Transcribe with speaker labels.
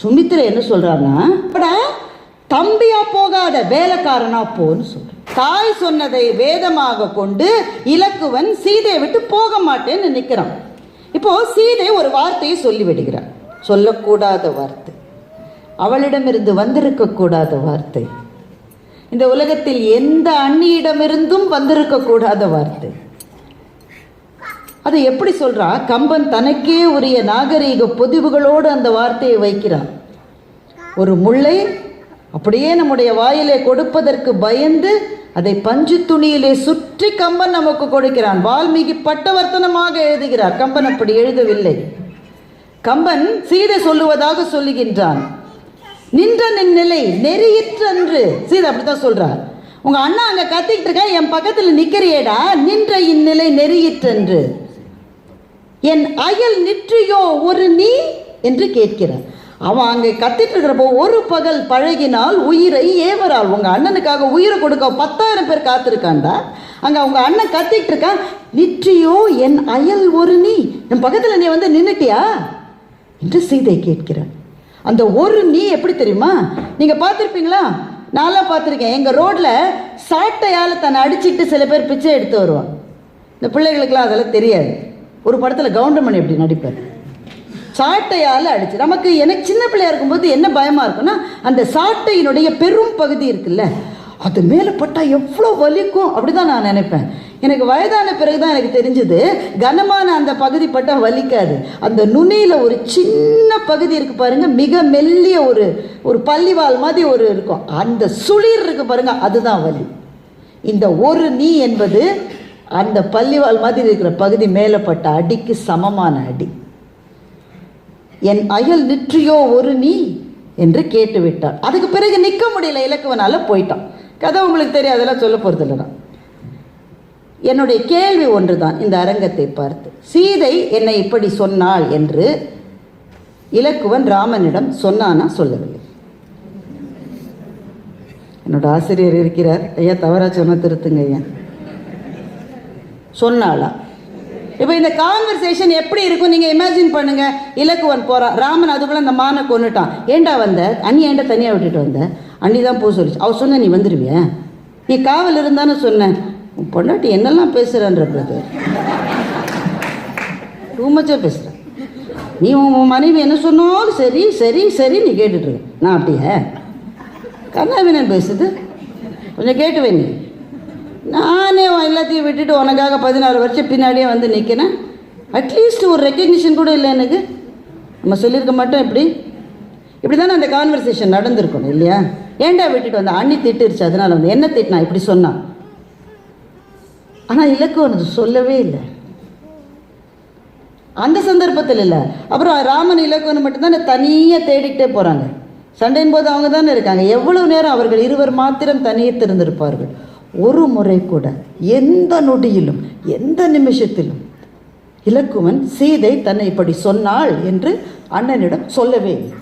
Speaker 1: சுமித்ரா என்ன சொல்றான்னா தம்பியா போகாத வேலைக்காரனா போன்னு சொல்ற தாய் சொன்னதை வேதமாக கொண்டு இலக்குவன் சீதையை விட்டு போக மாட்டேன்னு நிற்கிறான் இப்போ சீதை ஒரு வார்த்தையை சொல்லி விடுகிறார். சொல்லக்கூடாத வார்த்தை. அவளிடமிருந்து வந்திருக்கக்கூடாத வார்த்தை. இந்த உலகத்தில் எந்த அண்ணியிடமிருந்தும் வந்திருக்கக்கூடாத வார்த்தை. அதை எப்படி சொல்றா? கம்பன் தனக்கே உரிய நாகரீக பொதிவுகளோடு அந்த வார்த்தையை வைக்கிறான். ஒரு முள்ளை அப்படியே நம்முடைய வாயிலே கொடுப்பதற்கு பயந்து அதை பஞ்சு துணியிலே சுற்றி கம்பன் நமக்கு கொடுக்கிறான். வால்மீகி பட்டவர்த்தனமாக எழுதுகிறார். கம்பன் அப்படி எழுதவில்லை. கம்பன் சீதை சொல்லுவதாக சொல்லுகின்றான். நின்ற நின் நிலை நெறியிற்றன்று சீதை அப்படித்தான் சொல்றார் உங்க அண்ணா அங்க கத்திக்கிட்டு இருக்க என் பக்கத்துல நிக்கிறியேடா. நின்ற இந்நிலை நெறியிற்றன்று என் அயல் நிற்றியோ ஒரு நீ? என்று கேட்கிறார். அவன் அங்கே கத்திட்டு இருக்கிறப்போ ஒரு பகல் பழகினால் உயிரை ஏவரால் உங்க அண்ணனுக்காக உயிரை கொடுக்க பத்தாயிரம் பேர் காத்திருக்காண்டா? அங்க அவங்க அண்ணன் கத்திட்டு இருக்கான் நிற்றியோ என் அயல் ஒரு நீ? என் பக்கத்துல நீ வந்து நின்னுட்டியா? என்று சீதை கேட்கிறான் அந்த ஒரு நீ எப்படி தெரியுமா? நீங்க பார்த்துருப்பீங்களா? நான்லாம் பார்த்துருக்கேன். எங்கள் ரோட்டில் சாட்டையால் தன்னை அடிச்சிட்டு சில பேர் பிச்சை எடுத்து வருவான் இந்த பிள்ளைகளுக்கெல்லாம் அதெல்லாம் தெரியாது. ஒரு படத்தில் கவுண்டமணி எப்படி நடிப்பார்? சாட்டையால் அடிச்சு நமக்கு எனக்கு சின்ன பிள்ளையா இருக்கும்போது என்ன பயமா இருக்குன்னா அந்த சாட்டையினுடைய பெரும் பகுதி இருக்குல்ல அது மேலே பட்டால் எவ்வளோ வலிக்கும் அப்படிதான் நான் நினைப்பேன். எனக்கு வயதான பிறகு தான் எனக்கு தெரிஞ்சது கனமான அந்த பகுதி பட்டால் வலிக்காது. அந்த நுனியில் ஒரு சின்ன பகுதி இருக்கு பாருங்க மிக மெல்லிய ஒரு ஒரு பள்ளிவால் மாதிரி ஒரு இருக்கும். அந்த சுளிர் இருக்கு பாருங்க அதுதான் வலி. இந்த ஒரு நீ என்பது அந்த பள்ளிவால் மாதிரி இருக்கிற பகுதி மேலப்பட்ட அடிக்கு சமமான அடி. என் அயல் நிற்றியோ ஒரு நீ? என்று கேட்டுவிட்டார் அதுக்கு பிறகு நிற்க முடியல இலக்குவனால போயிட்டான். கதை உங்களுக்கு தெரியும் அதெல்லாம் சொல்ல போகிறது நான். என்னுடைய கேள்வி ஒன்று தான் இந்த அரங்கத்தை பார்த்து. சீதை என்னை இப்படி சொன்னாள் என்று இலக்குவன் ராமனிடம் சொன்னானா சொல்லவில்லை. என்னோட ஆசிரியர் இருக்கிறார். ஐயா தவறா சொன்ன திருத்துங்க ஐயா. சொன்னாளா. இப்போ இந்த கான்வர்சேஷன் எப்படி இருக்கும்? நீங்கள் இமேஜின் பண்ணுங்க. இலக்குவன் போகிறான் ராமன் அதுக்குள்ளே அந்த மானை கொன்னுட்டான். ஏண்டா வந்த? அண்ணி ஏண்டா தனியாக விட்டுட்டு வந்த? அண்ணி தான் போக சொல்லிச்சு. அவள் சொன்ன நீ வந்துடுவிய நீ காவல் இருந்தான்னு சொன்னேன் உன் பொண்டாட்டி என்னெல்லாம் பேசுகிறன்ற பிரதர் டூ மச்சாக பேசுகிறேன் நீ உன் மனைவி என்ன சொன்னாலும் சரி சரி சரி நீ கேட்டுட்ருக்க நான் அப்படியே? கண்ணாவினன் பேசுது. கொஞ்சம் கேட்டு வை நீ நானே எல்லாத்தையும் விட்டுட்டு உனக்காக பதினாறு வருஷம் பின்னாடியே வந்து நிற்கிறேன் அட்லீஸ்ட் ஒரு ரெக்கக்னிஷன் கூட இல்லை எனக்கு. நம்ம சொல்லியிருக்க மாட்டோம் இப்படி. இப்படி தானே அந்த கான்வர்சேஷன் நடந்திருக்கணும் இல்லையா? ஏன்டா விட்டுட்டு வந்தேன் அண்ணி திட்டுருச்சு அதனால் வந்து என்ன திட்டினா? இப்படி சொன்னான் ஆனால் இலக்கு சொல்லவே இல்லை. அந்த சந்தர்ப்பத்தில் இல்லை. அப்புறம் ராமன் இலக்குவன் மட்டும்தானே தனியாக தேடிக்கிட்டே போகிறாங்க சண்டையின் போது அவங்க தானே இருக்காங்க. எவ்வளவு நேரம் அவர்கள் இருவர் மாத்திரம் தனியே திறந்திருப்பார்கள்? ஒரு முறை கூட எந்த நொடியிலும் எந்த நிமிஷத்திலும் இலக்குவன் சீதை தன்னை இப்படி சொன்னாள் என்று அண்ணனிடம் சொல்லவே இல்லை.